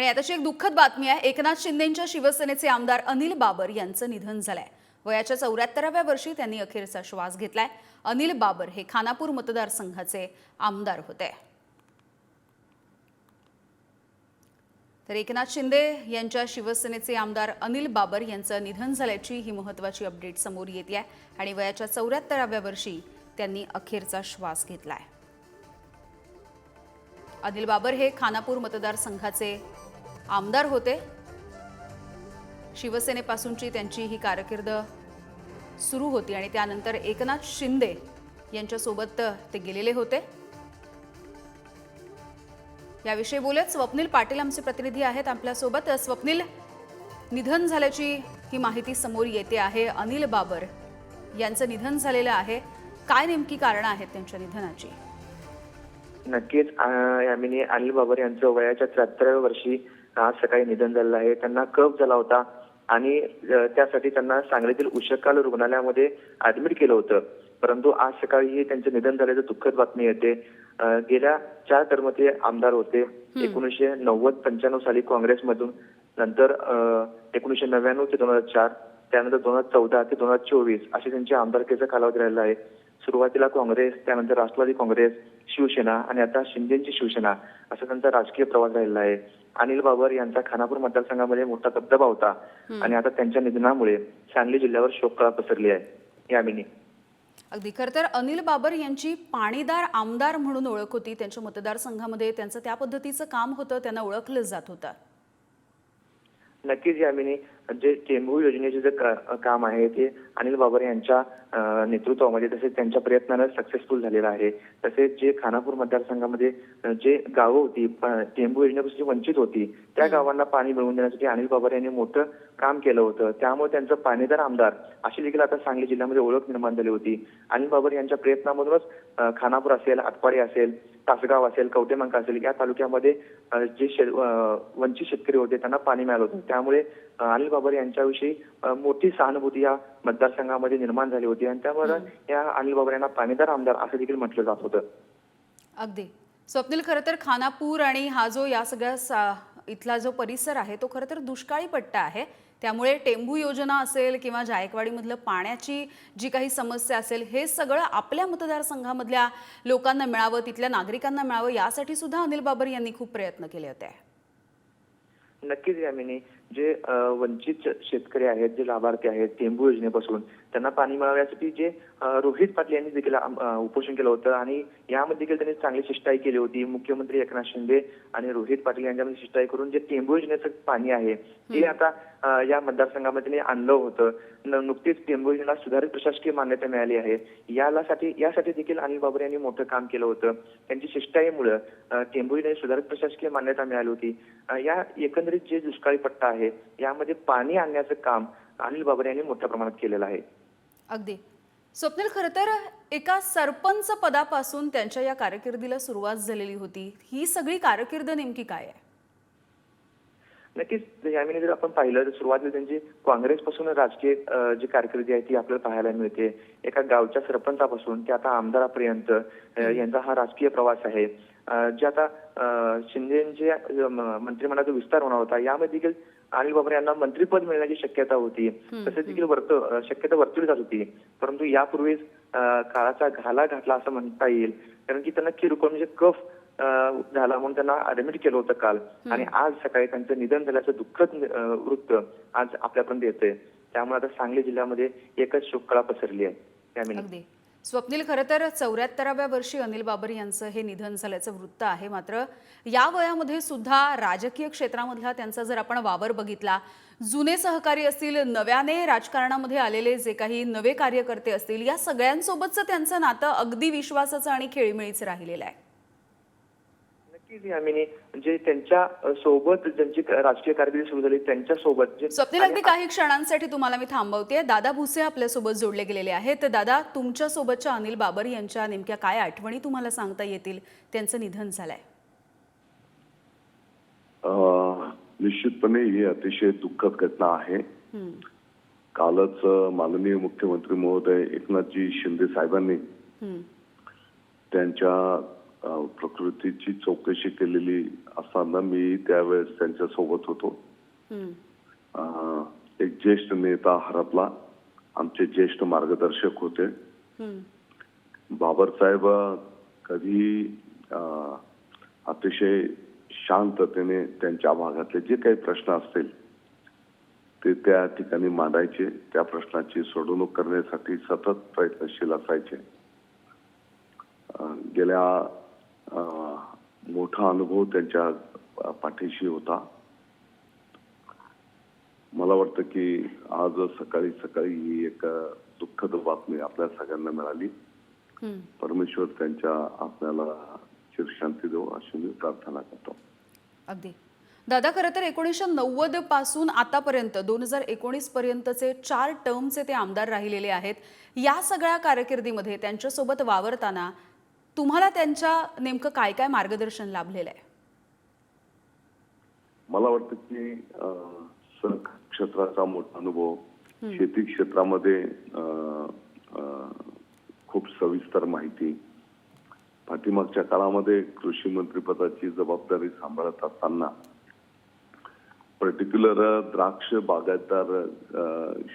आणि आताची एक दुःखद बातमी आहे एकनाथ शिंदेच्या शिवसेनेचे आमदार अनिल बाबर यांचं निधन झालंय. वयाच्या चौऱ्याहत्तराव्या वर्षी त्यांनी अखेरचा श्वास घेतलाय. अनिल बाबर हे खानापूर मतदारसंघाचे आमदार होते. तर एकनाथ शिंदे यांच्या शिवसेनेचे आमदार अनिल बाबर यांचं निधन झाल्याची ही महत्वाची अपडेट समोर येते आहे आणि वयाच्या चौऱ्याहत्तराव्या वर्षी त्यांनी अखेरचा श्वास घेतलाय. अनिल बाबर हे खानापूर मतदारसंघाचे आमदार होते. शिवसेनेपासूनची त्यांची ही कारकीर्द सुरू होती आणि त्यानंतर एकनाथ शिंदे यांच्यासोबत ते गेलेले होते. याविषयी बोलत स्वप्नील पाटील आमचे प्रतिनिधी आहेत. आपल्यासोबत स्वप्नील निधन झाल्याची ही माहिती समोर येते आहे. अनिल बाबर यांचं निधन झालेलं आहे. काय नेमकी कारणं आहेत त्यांच्या निधनाची? नक्कीच यामिनी अनिल बाबर यांचं वयाच्या त्र्याहत्तराव्या वर्षी आज सकाळी निधन झालेलं आहे. त्यांना कफ झाला होता आणि त्यासाठी त्यांना सांगलीतील उशकाल रुग्णालयामध्ये ऍडमिट केलं होतं. परंतु आज सकाळी त्यांचं निधन झाल्याचं दुःखद बातमी येते. गेल्या चार टर्म ते आमदार होते. एकोणीसशे नव्वद पंच्याण्णव साली काँग्रेसमधून नंतर अं, एकोणीसशे नव्याण्णव ते दोन हजार चार त्यानंतर दोन हजार चौदा ते दोन हजार चोवीस असे त्यांच्या आमदारकीचा कालावधी राहिला आहे. सुरुवातीला काँग्रेस त्यानंतर राष्ट्रवादी काँग्रेस शिवसेना आणि आता शिंदेची शिवसेना असा त्यांचा राजकीय प्रवास राहिला आहे. अनिल बाबर यांचा खानापूर मतदारसंघामध्ये मोठा दबदबा होता आणि आता त्यांच्या निधनामुळे सांगली जिल्ह्यावर शोककळा पसरली आहे. यामिनी अगदी. खरं तर अनिल बाबर यांची पाणीदार आमदार म्हणून ओळख होती. त्यांच्या मतदारसंघामध्ये त्यांचं त्या पद्धतीचं काम होतं त्यांना ओळखलं जात होतं. नक्कीच यामिनी जे टेंभू योजनेचे जे काम आहे ते अनिल बाबर यांच्या नेतृत्वामध्ये तसेच त्यांच्या प्रयत्नानं सक्सेसफुल झालेलं आहे. तसेच जे खानापूर मतदारसंघामध्ये जे गावं होती टेंभू योजनेपासून जी वंचित होती त्या गावांना पाणी मिळवून देण्यासाठी अनिल बाबर यांनी मोठं काम केलं होतं. त्यामुळे त्यांचं पाणीदार आमदार अशी देखील आता सांगली जिल्ह्यामध्ये ओळख निर्माण झाली होती. अनिल बाबर यांच्या प्रयत्नामधूनच खानापूर असेल आटपाडी असेल तासगाव असेल कवटेमंका असेल या तालुक्यामध्ये जे शे- वंचित शेतकरी होते त्यांना पाणी मिळालं होतं. त्यामुळे अनिल बाबर यांच्याविषयी मोठी सहानुभूती या मतदारसंघामध्ये निर्माण झाली होती. आणि त्यामुळे या अनिल बाबर यांना पाणीदार आमदार असं देखील म्हटलं जात होतं. अगदी. स्वप्नील खरं तर खानापूर आणि हा जो या सगळ्या इथला जो परिसर आहे तो खरं तर दुष्काळी पट्टा आहे. त्यामुळे टेंभू योजना असेल किंवा जायकवाडीमधलं पाण्याची जी काही समस्या असेल हे सगळं आपल्या मतदारसंघामधल्या लोकांना मिळावं तिथल्या नागरिकांना मिळावं यासाठी सुद्धा अनिल बाबर यांनी खूप प्रयत्न केले होते. नक्कीच यामिनी. जे वंचित शेतकरी आहेत जे लाभार्थी आहेत टेंबू योजनेपासून त्यांना पाणी मिळावं यासाठी जे रोहित पाटील यांनी देखील उपोषण केलं होतं आणि यामध्ये देखील त्यांनी चांगली शिष्टाई केली होती. मुख्यमंत्री एकनाथ शिंदे आणि रोहित पाटील यांच्यामध्ये शिष्टाई करून जे टेंबू योजनेचं पाणी आहे ते आता या मतदारसंघामध्ये त्यांनी आणलं होतं. नुकतीच टेंबू योजनेला सुधारित प्रशासकीय मान्यता मिळाली आहे. यासाठी यासाठी देखील अनिल बाबर यांनी मोठं काम केलं होतं. त्यांची शिष्टाईमुळे टेंबू योजनेला सुधारित प्रशासकीय मान्यता मिळाली होती. या एकंदरीत जे दुष्काळी पट्टा आहे यामध्ये पाणी आणण्याचं काम अनिल बाबर यांनी मोठ्या प्रमाणात केलेलं आहे. अगदी. स्वप्नील खरं तर एका सरपंच पदापासून त्यांच्या या कारकिर्दीला सुरुवात झालेली होती. ही सगळी कारकीर्द नेमकी काय आहे? नक्कीच यामिनी जर आपण पाहिलं तर सुरुवातीला त्यांची काँग्रेसपासून राजकीय जी कारकिर्दी आहे ती आपल्याला पाहायला मिळते. एका गावच्या सरपंचापासून ते आता आमदारापर्यंत यांचा हा राजकीय प्रवास आहे. जे आता शिंदेचे मंत्रिमंडळाचा विस्तार होणार होता यामध्ये देखील अनिल बाबर यांना मंत्रीपद मिळण्याची शक्यता होती. तसेच देखील वर्त शक्यता वर्तवली जात होती. परंतु यापूर्वीच काळाचा घाला घातला असं म्हणता येईल. कारण की त्यांना किरकोळ म्हणजे कफ झाला म्हणून त्यांना ऍडमिट केलं होतं काल. आणि आज सकाळी त्यांचं निधन झाल्याचं दुःखद वृत्त आज आपल्यापर्यंत येतंय. त्यामुळे आता सांगली जिल्ह्यामध्ये एकच शोककळा पसरली आहे. अगदी. स्वप्नील खरं तर चौऱ्याहत्तराव्या वर्षी अनिल बाबर यांचं हे निधन झाल्याचं वृत्त आहे. मात्र या वयामध्ये सुद्धा राजकीय क्षेत्रामधला त्यांचा जर आपण वावर बघितला जुने सहकारी असतील नव्याने राजकारणामध्ये आलेले जे काही नवे कार्यकर्ते असतील या सगळ्यांसोबतचं त्यांचं नातं अगदी विश्वासाचं आणि खेळीमेळीचं राहिलेलं आहे. म्हणजे त्यांच्यासोबत ज्यांची राजकीय कारकिर्दी सुरू झाली त्यांच्यासोबत जे स्वप्नील अगदी काही क्षणांसाठी तुम्हाला मी थांबवते. दादा भुसे आपल्यासोबत जोडले गेलेले आहेत. दादा तुमच्या सोबतच्या अनिल बाबर यांच्या नेमक्या काय आठवणी तुम्हाला सांगता येतील? त्यांचं निधन झालंय. अ, निश्चितपणे ही अतिशय दुःखद घटना आहे. कालच माननीय मुख्यमंत्री महोदय एकनाथजी शिंदे साहेबांनी हम्म. त्यांच्या प्रकृतीची चौकशी केलेली असताना मी त्यावेळेस त्यांच्यासोबत होतो. एक ज्येष्ठ नेता हरपला. आमचे ज्येष्ठ मार्गदर्शक होते. हं. बाबासाहेब कधी अतिशय शांततेने त्यांच्या भागातले जे काही प्रश्न असतील ते त्या ठिकाणी मांडायचे. त्या प्रश्नाची सोडवणूक करण्यासाठी सतत प्रयत्नशील असायचे. गेल्या मोठा अनुभव त्यांच्या पाठीशी होता. मला वाटतं की आज सकाळी सकाळी ही एक दुःखद बातमी आपल्या सगळ्यांना मिळाली. परमेश्वर त्यांच्या आत्म्याला चिरशांती देऊ अशी मी प्रार्थना करतो. अगदी. दादा खरं तर एकोणीसशे नव्वदपासून आतापर्यंत दोन हजार एकोणीस पर्यंतचे चार टर्मचे ते आमदार राहिलेले आहेत. या सगळ्या कारकिर्दीमध्ये त्यांच्यासोबत वावरताना तुम्हाला त्यांच्या नेमकं काय काय मार्गदर्शन लाभलेलं आहे? मला वाटतं की सहकार क्षेत्राचा मोठा अनुभव शेती क्षेत्रामध्ये खूप सविस्तर माहिती. पाठीमागच्या काळामध्ये कृषी मंत्री पदाची जबाबदारी सांभाळत असताना पर्टिक्युलर द्राक्ष बागायतदार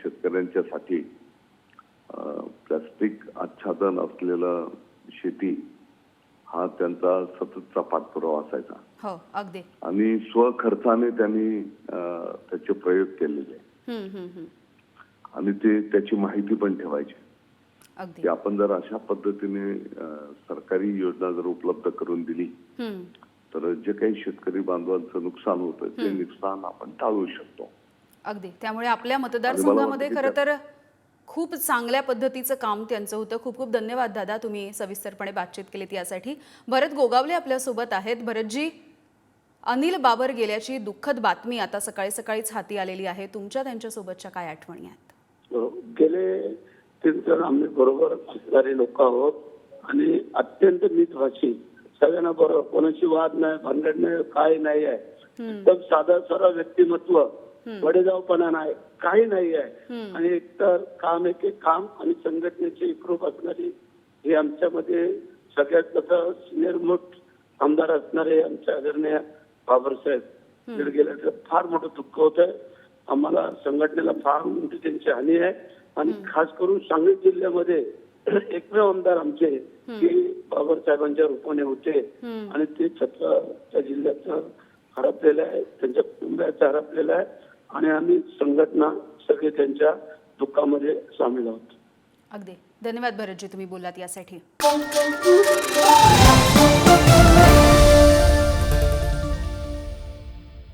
शेतकऱ्यांच्यासाठी प्लास्टिक आच्छादन असलेलं शेती हा त्यांचा सततचा पाठपुरावा असायचा. हो अगदी. आणि स्वखर्चाने त्यांनी त्याचे प्रयोग केलेले. आणि ते त्याची माहिती पण ठेवायची. अगदी. की आपण जर अशा पद्धतीने सरकारी योजना जर उपलब्ध करून दिली. तर जे काही शेतकरी बांधवांचं नुकसान होतं ते नुकसान आपण टाळू शकतो. अगदी. त्यामुळे आपल्या मतदारसंघामध्ये खरं तर खूप चांगल्या पद्धतीचं काम त्यांचं होतं. खूप खूप धन्यवाद दादा तुम्ही सविस्तरपणे बातचीत केलीत यासाठी. भरत गोगावले आपल्यासोबत आहेत. भरतजी अनिल बाबर गेल्याची दुःखद बातमी आता सकाळी सकाळीच हाती आलेली आहे. तुमच्या त्यांच्यासोबतच्या काय आठवणी आहेत? गेले तीन जण आम्ही बरोबर असणारे लोक आहोत आणि अत्यंत मितभाषी सगळ्यांना बरोबर कोणाशी वाद नाही भानगड नाही काही नाही आहे. एकदम साधा सरळ व्यक्तिमत्व. वडेजावपणा नाही काही नाही आहे. आणि एकतर काम एक एक काम आणि संघटनेची एकरूप असणारी हे आमच्यामध्ये सगळ्यात कसं सिनियर मोठ आमदार असणारे आमचे आदरणीय बाबरसाहेब तिकडे गेल्याचं फार मोठं दुःख होत आहे आम्हाला संघटनेला फार मोठी त्यांची हानी आहे. आणि खास करून सांगली जिल्ह्यामध्ये एकमेव आमदार आमचे की बाबासाहेबांच्या रूपाने होते. आणि ते छत्र त्या जिल्ह्याचं हरपलेलं आहे. त्यांच्या कुटुंबियाचं हरपलेलं आहे. आणि आम्ही संघटना सगळे त्यांच्या दुःखामध्ये सामील आहोत. अगदी. धन्यवाद भरतजी तुम्ही बोलात यासाठी.